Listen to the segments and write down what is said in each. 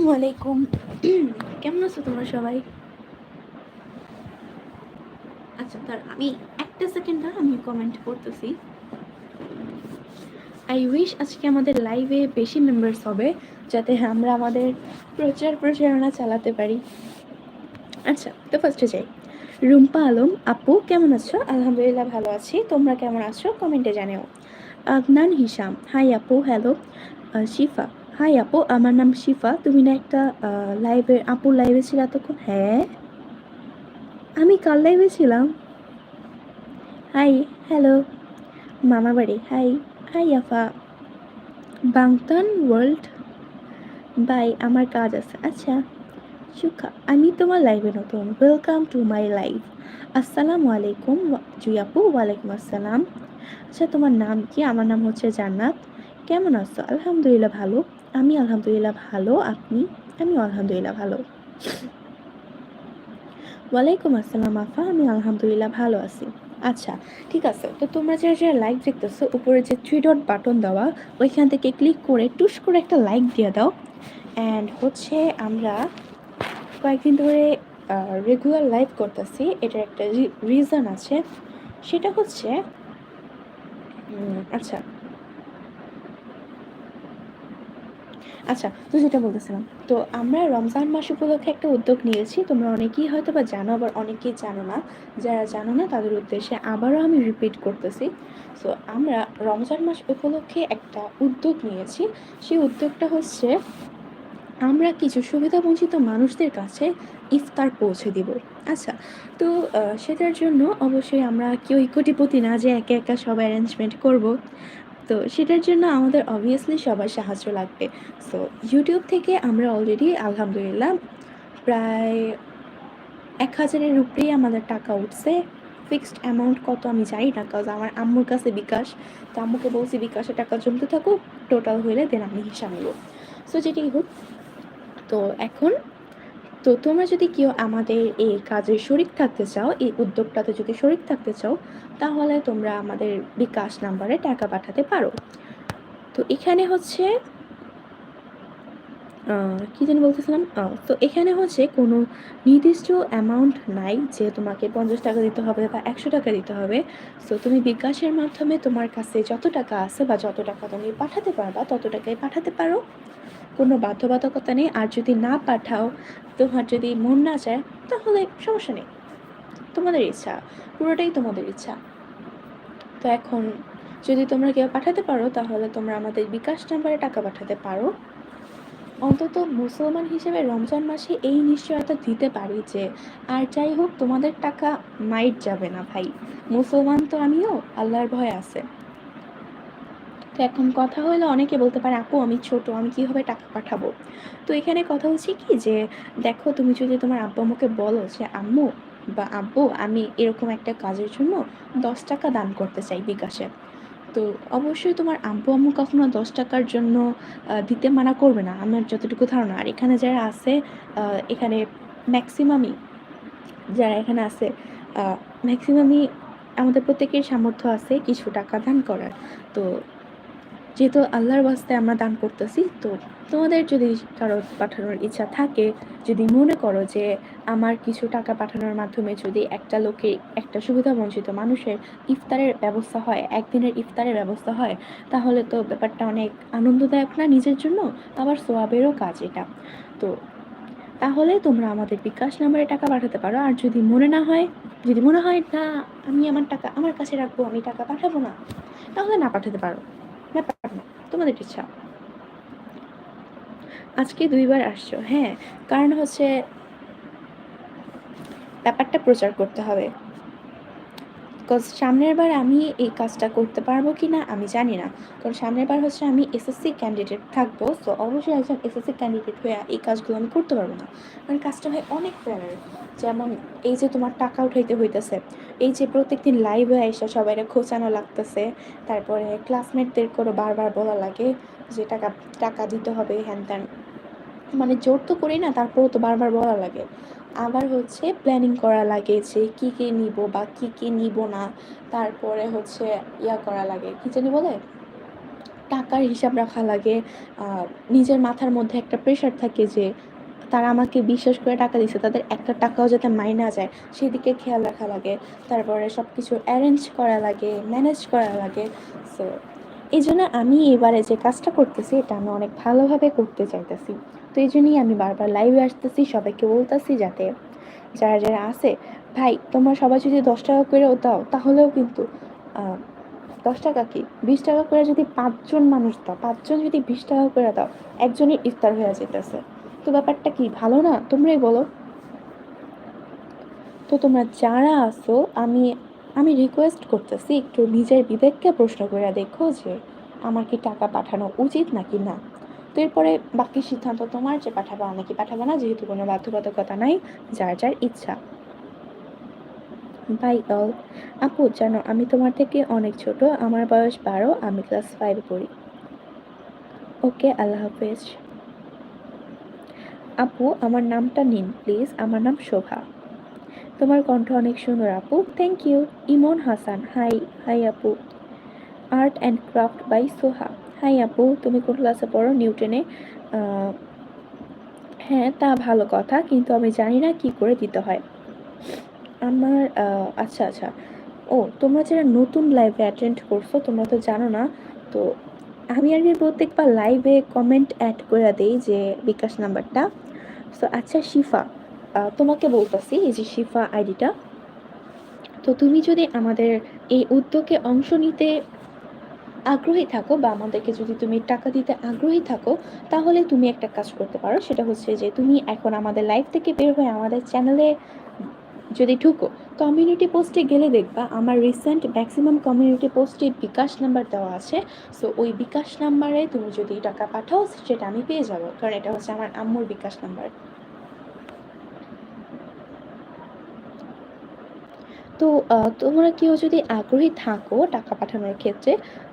আসসালামু আলাইকুম। কেমন আছো তোমরা সবাই? আচ্ছা তার আমি একটা সেকেন্ড না আমি কমেন্ট করতেছি। আই উইশ আজকে আমাদের লাইভে বেশি মেম্বার্স হবে, যাতে আমরা আমাদের প্রচার প্রচারণা চালাতে পারি। আচ্ছা তো ফার্স্টে যাই। রুম্পা আলম, আপু, কেমন আছো? আলহামদুলিল্লাহ ভালো আছি। তোমরা কেমন আছো? কমেন্টে জানিও। আদনান হিসাম হাই আপু হ্যালো শিফা হাই আপু, আমার নাম শিফা। তুমি না একটা লাইভে আপুর লাইভে ছিল এতক্ষণ? হ্যাঁ। আমি কাল লাইভে ছিলাম? হাই হ্যালো মামা বাড়ি। High high Apa. বাংতান world by, আমার কাজ আছে। আচ্ছা সুখা, আমি তোমার লাইভে নতুন। ওয়েলকাম টু মাই লাইভ আসসালামু আলাইকুম, জুই আপু, ওয়ালাইকুম আসসালাম। আচ্ছা তোমার নাম কি? আমার নাম হচ্ছে জান্নাত। কেমন আছো? আলহামদুলিল্লাহ, ভালো। আমি আলহামদুলিল্লাহ ভালো, আপনি? আমি আলহামদুলিল্লাহ ভালো। ওয়ালাইকুম আসসালাম আফা, আমি আলহামদুলিল্লাহ ভালো আছি। আচ্ছা ঠিক আছে, তো তোমরা যারা যারা লাইক দেখতেছো, উপরে যে থ্রি ডট বাটন দেওয়া, ওইখান থেকে ক্লিক করে টুস করে একটা লাইক দিয়ে দাও। অ্যান্ড হচ্ছে আমরা কয়েকদিন ধরে রেগুলার লাইভ করতেছি, এটার একটা রিজন আছে। সেটা হচ্ছে আচ্ছা আচ্ছা তো যেটা বলতেছিলাম, তো আমরা রমজান মাস উপলক্ষে একটা উদ্যোগ নিয়েছি। তোমরা অনেকেই হয়তো বা জানো, আবার অনেকেই জানো না। যারা জানো না, তাদের উদ্দেশ্যে আবারও আমি রিপিট করতেছি। সো আমরা রমজান মাস উপলক্ষে একটা উদ্যোগ নিয়েছি। সেই উদ্যোগটা হচ্ছে, আমরা কিছু সুবিধাবঞ্চিত মানুষদের কাছে ইফতার পৌঁছে দিব। আচ্ছা তো সেটার জন্য অবশ্যই আমরা কেউ কোটিপতি না যে একে একা সব অ্যারেঞ্জমেন্ট করব। তো সেটার জন্য আমাদের অবভিয়াসলি সবার সাহায্য লাগবে। সো ইউটিউব থেকে আমরা অলরেডি আলহামদুলিল্লাহ, প্রায় এক হাজারের উপরেই আমাদের টাকা উঠছে। ফিক্সড অ্যামাউন্ট কত আমি জানি না কাজ আমার আম্মুর কাছে বিকাশ। তো আম্মুকে বলছি বিকাশে টাকা জমতে থাকুক টোটাল হইলে দেন আমি হিসাব নেব। সো যেটাই হোক, তো এখন তো তোমরা যদি কেউ আমাদের এই কাজে শরিক থাকতে চাও, এই উদ্যোগটাতে যদি শরিক থাকতে চাও, তাহলে তোমরা আমাদের বিকাশ নাম্বারে টাকা পাঠাতে পারো। তো এখানে হচ্ছে কী যেন বলতেছিলাম? তো এখানে হচ্ছে কোনো নির্দিষ্ট অ্যামাউন্ট নাই যে তোমাকে পঞ্চাশ টাকা দিতে হবে বা একশো টাকা দিতে হবে। তো তুমি বিকাশের মাধ্যমে তোমার কাছে যত টাকা আছে বা যত টাকা তুমি পাঠাতে পারবা, তত টাকাই পাঠাতে পারো। কোনো বাধ্যবাধকতা নেই। আর যদি না পাঠাও, তোমার যদি মন না চায়, তাহলে সমস্যা নেই। তোমাদের ইচ্ছা, পুরোটাই তোমাদের ইচ্ছা। তো এখন যদি তোমরা কেউ পাঠাতে পারো, তাহলে তোমরা আমাদের বিকাশ নাম্বারে টাকা পাঠাতে পারো। অন্তত মুসলমান হিসেবে রমজান মাসে এই নিশ্চয়তা দিতে পারি যে, আর যাই হোক, তোমাদের টাকা মাইট যাবে না ভাই। মুসলমান তো আমিও, আল্লাহর ভয় আছে। তো এখন কথা হলো অনেকে বলতে পারে, আপু, আমি ছোট, আমি কীভাবে টাকা পাঠাবো? তো এখানে কথা হচ্ছে কি যে, দেখো, তুমি যদি তোমার আব্বু আম্মুকে বলো যে, আম্মু বা আব্বু, আমি এরকম একটা কাজের জন্য দশ টাকা দান করতে চাই বিকাশে। তো অবশ্যই তোমার আব্বু আম্মু কখনো দশ টাকার জন্য দিতে মানা করবে না। আমার যতটুকু ধারণা, আর এখানে যারা আছে এখানে ম্যাক্সিমামই যারা এখানে আছে ম্যাক্সিমামই আমাদের প্রত্যেকের সামর্থ্য আছে কিছু টাকা দান করার। তো যেহেতু আল্লাহর বাস্তে আমরা দান করতেছি, তো তোমাদের যদি কারও পাঠানোর ইচ্ছা থাকে, যদি মনে করো যে আমার কিছু টাকা পাঠানোর মাধ্যমে যদি একটা লোকে একটা সুবিধা বঞ্চিত মানুষের ইফতারের ব্যবস্থা হয়, একদিনের ইফতারের ব্যবস্থা হয়, তাহলে তো ব্যাপারটা অনেক আনন্দদায়ক না নিজের জন্য? আবার সোয়াবেরও কাজ এটা। তো তাহলে তোমরা আমাদের বিকাশ নাম্বারে টাকা পাঠাতে পারো, আর যদি মনে না হয়, যদি মনে হয় না, আমি আমার টাকা, আমার কাছে রাখব, আমি টাকা পাঠাবো না, তাহলে না পাঠাতে পারো। তোমাদের ইচ্ছা আজকে দুইবার আসছো হ্যাঁ। কারণ হচ্ছে ব্যাপারটা প্রচার করতে হবে। বিকজ সামনের বার আমি এই কাজটা করতে পারব কি না আমি জানি না। কারণ সামনের বার হচ্ছে আমি এসএসসি ক্যান্ডিডেট থাকব সো অবশ্যই একজন এসএসসি ক্যান্ডিডেট হয়ে এই কাজগুলো আমি করতে পারব না। কারণ কাজটা হয় অনেক প্যারার যেমন এই যে তোমার টাকা উঠাইতে হইতেছে, এই যে প্রত্যেকদিন লাইভে এসে সবাই খোঁচানো লাগতেছে, তারপরে ক্লাসমেটদের করে বারবার বলা লাগে যে টাকা টাকা দিতে হবে, হ্যান ত্যান। মানে জোর তো করি না, তারপরেও তো বারবার বলা লাগে। আবার হচ্ছে প্ল্যানিং করা লাগে যে কী কী নিব বা কী কী নিব না, তারপরে হচ্ছে ইয়া করা লাগে। কী জানি বলে? টাকার হিসাব রাখা লাগে। নিজের মাথার মধ্যে একটা প্রেশার থাকে যে তারা আমাকে বিশ্বাস করে টাকা দিচ্ছে তাদের একটা টাকাও যাতে মাই না যায়, সেদিকে খেয়াল রাখা লাগে। তারপরে সব কিছু অ্যারেঞ্জ করা লাগে ম্যানেজ করা লাগে। সো এই জন্য আমি এবারে যে কাজটা করতেছি, এটা আমি অনেক ভালোভাবে করতে চাইতেছি। তো এই জন্যই আমি বারবার লাইভে আসতেছি, সবাইকে বলতেছি যাতে যারা যারা আছে, ভাই, তোমরা সবাই যদি দশ টাকা করে দাও, তাহলেও কিন্তু দশ টাকা কি? বিশ টাকা করে যদি পাঁচজন মানুষ দাও, পাঁচজন যদি বিশ টাকা করে দাও, একজনের ইফতার হয়ে যেতেছে তো ব্যাপারটা কি, ভালো না? তোমরাই বলো। তো তোমরা যারা আসো আমি আমি রিকোয়েস্ট করতেছি, একটু নিজের বিবেককে প্রশ্ন করে দেখো যে, আমার কি টাকা পাঠানো উচিত নাকি না? তো এরপরে বাকি সিদ্ধান্ত তোমার যে পাঠাবা নাকি পাঠাবা না, যেহেতু কোনো বাধ্যবাধকতা নাই, যার যার ইচ্ছা। বাই অল আপু, জানো, আমি তোমার থেকে অনেক ছোট, আমার বয়স বারো, আমি ক্লাস ফাইভে পড়ি। ওকে, আল্লাহ হাফেজ। আপু, আমার নামটা নিন প্লিজ আমার নাম শোভা। তোমার কণ্ঠ অনেক সুন্দর, আপু। Thank you Emon Hasan. Hi hi আপু। Art and craft by Soha. Hi আপু, তুমি কোন ক্লাসে পড়ো? নিউটনে হ্যাঁ তা ভালো কথা, কিন্তু আমি জানি না কি করে দিতে হয়। আমার আচ্ছা আচ্ছা। ও, তোমরা যারা নতুন লাইভে অ্যাটেন্ড করছ, তোমরা তো জানো না, তো আমি আর কি প্রত্যেকবার লাইভে কমেন্ট অ্যাড করে দিই যে বিকাশ নাম্বারটা। সো আচ্ছা শিফা তোমাকে বলতেছি এই যে শিফা আইডিটা। তো তুমি যদি আমাদের এই উদ্যোগে অংশ নিতে আগ্রহী থাকো বা আমাদেরকে যদি তুমি টাকা দিতে আগ্রহী থাকো, তাহলে তুমি একটা কাজ করতে পারো। সেটা হচ্ছে যে তুমি এখন আমাদের লাইভ থেকে বের হয়ে আমাদের চ্যানেলে যদি ঢুকো কমিউনিটি পোস্টে গেলে দেখবা আমার রিসেন্ট ম্যাক্সিমাম কমিউনিটি পোস্টে বিকাশ নাম্বার দেওয়া আছে। সো ওই বিকাশ নাম্বারে তুমি যদি টাকা পাঠাও, সেটা আমি পেয়ে যাব। কারণ এটা হচ্ছে আমার আম্মুর বিকাশ নাম্বার তো তোমরা কেউ যদি আগ্রহী থাকো টাকা পাঠানোর ক্ষেত্রে,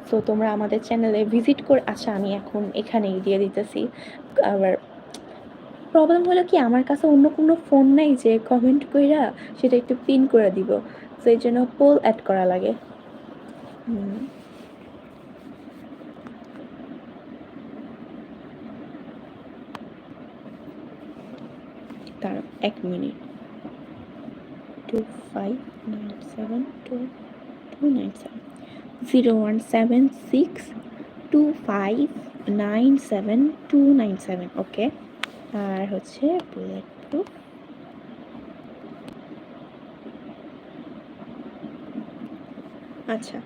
তো তোমরা আমাদের চ্যানেলে ভিজিট করে আচ্ছা আমি এখন এখানেই দিয়ে দিতেছি। আবার প্রবলেম হলো কি, আমার কাছে অন্য কোনো ফোন নাই যে কমেন্ট কইরা সেটা একটু পিন করে দিব। তো এই জন্য পোল অ্যাড করা লাগে। তার এক minute two five nine seven two two nine seven zero one seven six two five nine seven two nine seven okay আর হচ্ছে বুলেট প্রুফ আচ্ছা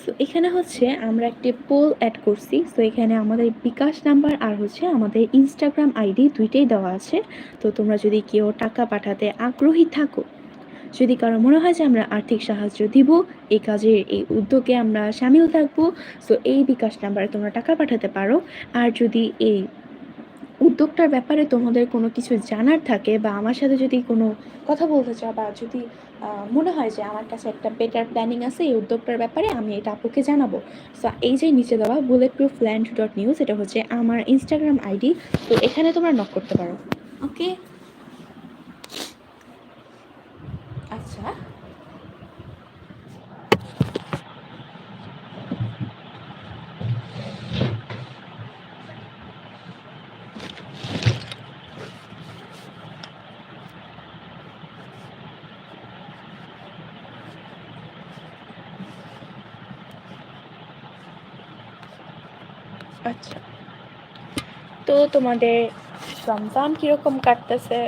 সো এখানে হচ্ছে আমরা একটি পোল অ্যাড করছি। তো এখানে আমাদের বিকাশ নাম্বার আর হচ্ছে আমাদের ইনস্টাগ্রাম আইডি দুইটাই দেওয়া আছে। তো তোমরা যদি কেউ টাকা পাঠাতে আগ্রহী থাকো, যদি কারও মনে হয় যে আমরা আর্থিক সাহায্য দিব এই কাজে এই উদ্যোগে আমরা সামিল থাকব সো এই বিকাশ নাম্বারে তোমরা টাকা পাঠাতে পারো। আর যদি এই উদ্যোগটার ব্যাপারে তোমাদের কোনো কিছু জানার থাকে বা আমার সাথে যদি কোনো কথা বলতে চাও বা যদি মনে হয় যে আমার কাছে একটা বেটার প্ল্যানিং আছে এই উদ্যোগটার ব্যাপারে আমি এটা আপুকে জানাব। সো এই যে নিচে দেওয়া bullet proof land dot news এটা হচ্ছে আমার ইনস্টাগ্রাম আইডি তো এখানে তোমরা নক করতে পারো। ওকে আচ্ছা। আচ্ছা। তো তোমাদের রমজান কীরকম কাটতেছে?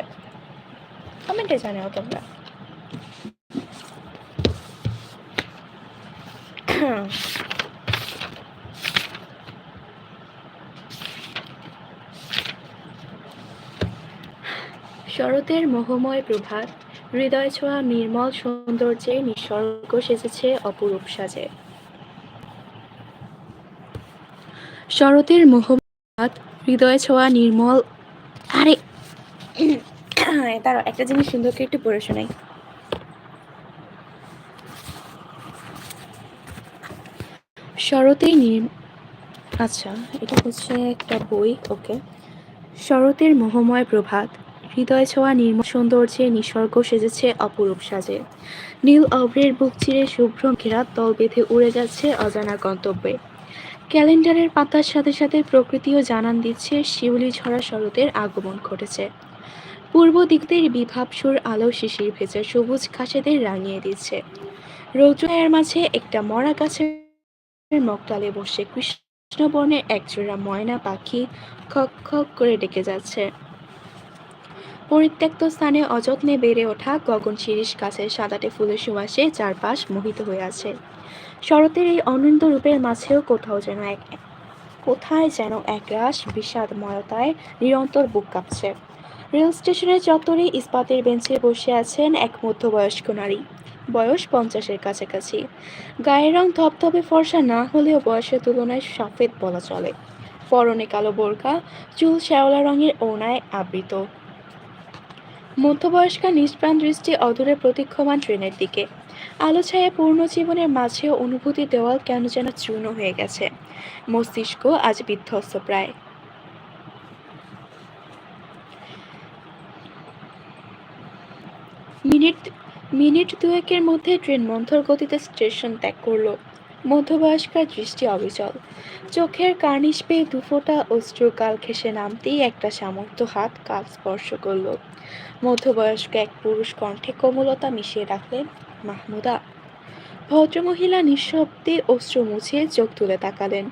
কমেন্টে জানাও তোমরা। শরতের মোহময় প্রভাত, হৃদয় ছোঁয়া নির্মল সৌন্দর্যে নিঃসর্গ সেজেছে অপরূপ সাজে। শরতের মোহমত হৃদয় ছোঁয়া, নির্মল। আরে তার একটা জিনিস সুন্দরকে একটু পড়ে শোনাই। শরতের নির আচ্ছা এটা হচ্ছে একটা বই, ওকে। শরতের মোহময় প্রভাত, হৃদয় ছোঁয়া, নির্মল সৌন্দর্যে নিসর্গ সেজেছে অপরূপ সাজে। নীল অভ্রের বুক চিরে শুভ্র ঘেরা তল বেঁধে উড়ে যাচ্ছে অজানা গন্তব্যে। ক্যালেন্ডারের পাতার সাথে সাথে প্রকৃতিও জানান দিচ্ছে শিউলি ঝরা শরতের আগমন ঘটেছে। পূর্ব দিকদের বিভাব সুর আলো শিশির ভেজা সবুজ ঘাসেদের রাঙিয়ে দিচ্ছে। রৌদ্রের মাঝে একটা মরা গাছের মগডালে বসে কৃষ্ণবর্ণের একজোড়া ময়না পাখি খক খক করে ডেকে যাচ্ছে। পরিত্যক্ত স্থানে অযত্নে বেড়ে ওঠা গগন শিরিষ গাছের সাদাটে ফুলের সুবাসে চারপাশ মোহিত হয়ে আছে। শরতের এই অনন্ত রূপের মাঝেও কোথাও যেন এক, কোথায় যেন একরাশ বিষাদময়তায় নিরন্তর বুক কাঁপছে। রেল স্টেশনের চত্বরে ইস্পাতের বেঞ্চে বসে আছেন এক মধ্যবয়স্ক নারী। বয়স পঞ্চাশের কাছাকাছি। গায়ের রং ধপধপে ফর্সা না হলেও বয়সের তুলনায় সাফেদ বলা চলে। পরনে কালো বোরকা, চুল শ্যাওলা রঙের ওনায় আবৃত। মধ্যবয়স্কা নিষ্প্রাণ দৃষ্টি অদূরে প্রতীক্ষমান ট্রেনের দিকে। আলো ছায়া পূর্ণ জীবনের মাঝেও অনুভূতি দেওয়াল কেন যেন চূর্ণ হয়ে গেছে। মস্তিষ্ক আজ বিধ্বস্ত প্রায়। মিনিট মিনিট দুয়েকের মধ্যে ট্রেন মন্থর গতিতে স্টেশন ত্যাগ করল। মধ্যবয়স্কার দৃষ্টি অবিচল। চোখের কার্নিশ পেয়ে দুফোটা অশ্রু কাল ঘেসে নামতেই একটা সামর্থ্য হাত কাল স্পর্শ করল। মধ্যবয়স্ক এক পুরুষ কণ্ঠে কোমলতা মিশিয়ে রাখলেন মাহমুদা। ভদ্রমহিলা নিঃশব্দে অশ্রু মুছিয়ে চোখ তুলে তাকালেন।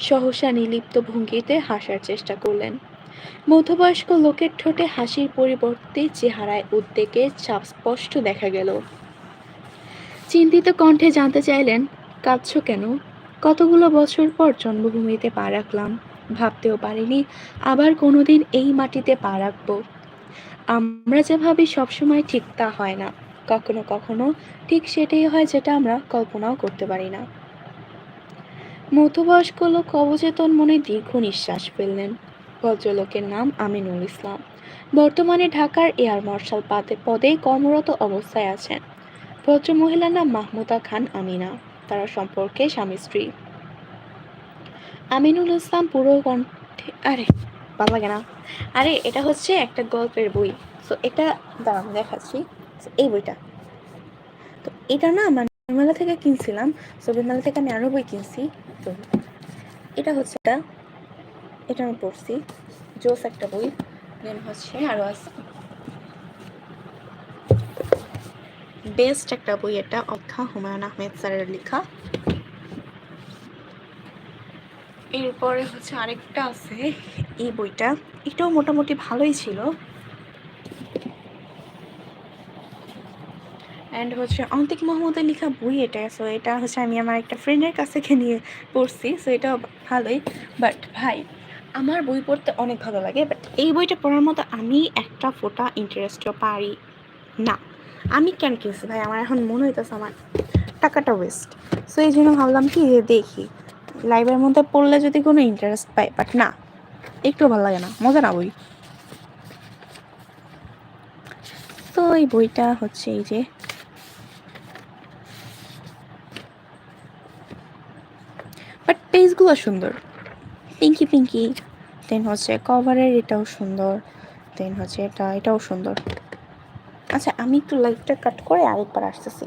সহসা নিলিপ্ত ভঙ্গিতে হাসার চেষ্টা করলেন। মধ্যবয়স্ক লোকের ঠোঁটে হাসির পরিবর্তে চেহারায় উদ্বেগের ছাপ স্পষ্ট দেখা গেল। চিন্তিত কণ্ঠে জানতে চাইলেন, কাঁদছ কেন? কতগুলো বছর পর জন্মভূমিতে পা রাখলাম। ভাবতেও পারিনি আবার কোনোদিন এই মাটিতে পা রাখব। আমরা যে ভাবি সবসময় ঠিক তা হয় না। কখনো কখনো ঠিক সেটাই হয় যেটা আমরা কল্পনাও করতে পারি না। মধ্যবয়স্ক লোক অবচেতন মনে দীর্ঘ নিঃশ্বাস ফেললেন। ভদ্রলোকের নাম আমিনুল ইসলাম। বর্তমানে ঢাকার এয়ার মার্শাল পাতে পদে কর্মরত অবস্থায় আছেন। ভদ্র মহিলার নাম মাহমুদা খান আমিনা। তারা সম্পর্কে স্বামী স্ত্রী। আমিনুল ইসলাম পুরো কণ্ঠে আরে, ভালো লাগে না। আরে, এটা হচ্ছে একটা গল্পের বই। তো এটা দাঁড়ান, দেখাচ্ছি। এই বইটা। তো এটা না মানে মেলা থেকে কিনছিলাম ছবি মেলা থেকে আমি আরও বই কিনছি। তো এটা হচ্ছে এটা এটা আমি পড়ছি। জোস একটা বই দেন হচ্ছে আরও আছে। বেস্ট একটা বই এটা, অক্ষা হুমায়ুন আহমেদ স্যারের লেখা। এরপরে হচ্ছে আরেকটা আছে, এই বইটা। এটাও মোটামুটি ভালোই ছিল। অ্যান্ড হচ্ছে অন্তিক মোহাম্মদের লেখা বই এটা সো এটা হচ্ছে আমি আমার একটা ফ্রেন্ডের কাছ থেকে নিয়ে পড়ছি সো এটাও ভালোই। বাট ভাই, আমার বই পড়তে অনেক ভালো লাগে বাট এই বইটা পড়ার মতো আমি একটা ফোটা ইন্টারেস্টও পারি না। আমি কেন কিনছি ভাই? আমার এখন মনে হইতেছে আমার টাকাটা ওয়েস্ট সো এই জন্য ভাবলাম কি যে দেখি লাইভের মধ্যে পড়লে যদি কোনো ইন্টারেস্ট পাই বাট না একটু ভালো লাগে না, মজা না বই। তো এই বইটা হচ্ছে এই যে বাট পেজগুলো সুন্দর? পিঙ্কি পিঙ্কি দেন হচ্ছে কভারের এটাও সুন্দর। দেন হচ্ছে এটা, এটাও সুন্দর। আচ্ছা আমি একটু লাইটটা কাট করে আরেকবার আসতেছি।